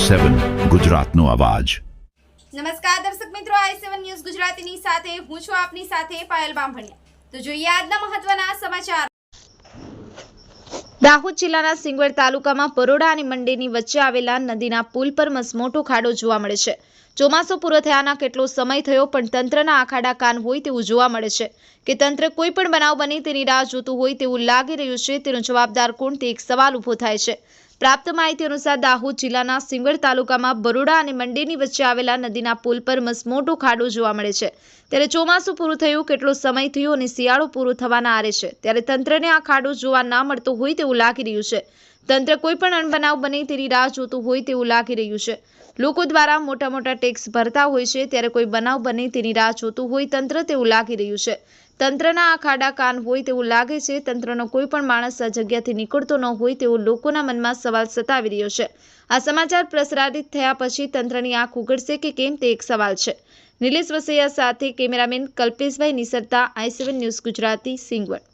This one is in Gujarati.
સેવન ગુજરાતનો અવાજ. નમસ્કાર દર્શક મિત્રો આઈ સેવન ન્યૂઝ ગુજરાતીની સાથે હું છું આપની સાથે પાયલ બામભણિયા. તો જોઈએ આજના મહત્વના સમાચાર. દાહોદ જિલ્લાના સિંગવડ તાલુકામાં પરોડા અને મંડેની વચ્ચે આવેલા નદીના પુલ પર મસમોટો ખાડો જોવા મળે છે. ચોમાસું પૂરો થયાના કેટલો સમય થયો પણ તંત્રના આખાડા કાન હોય તેવું જોવા મળે છે કે તંત્ર કોઈ પણ બનાવ બને તેની રાહ જોતું હોય તેવું લાગી રહ્યું છે તેનો જવાબદાર કોણ તે એક સવાલ ઊભો થાય છે. પ્રાપ્ત માહિતી અનુસાર દાહોદ જિલ્લાના સિંગડ તાલુકામાં બરોડા અને મંડેની વચ્ચે આવેલા નદીના પુલ પર મસમોટો ખાડો જોવા મળે છે. ત્યારે ચોમાસું પૂરું થયું, કેટલો સમય થયો અને શિયાળો પૂરો થવાના આરે છે. ત્યારે તંત્રને આ ખાડો જોવા ના મળતો હોય તેવું લાગી રહ્યું છે. તંત્ર કોઈ પણ અણબનાવ બને તેની રાહ જોતું હોય તેવું લાગી રહ્યું છે. લોકો દ્વારા મોટા મોટા ટેક્સ ભરતા હોય છે. ત્યારે કોઈ બનાવ બને તેની રાહ જોતું હોય તંત્ર તેવું લાગી રહ્યું છે. તંત્રના આ ખાડા કાન હોય તેવું લાગે છે. તંત્રનો કોઈ પણ માણસ આ જગ્યાથી નીકળતો ન હોય તેવો લોકોના મનમાં સવાલ સતાવી રહ્યો છે. આ સમાચાર પ્રસારિત થયા પછી તંત્રની આંખ ઉગડશે કે કેમ તે એક સવાલ છે. નિલેશ વસૈયા સાથે કેમેરામેન કલ્પેશભાઈ નિસરતા, I seven news Gujarati, Singvad.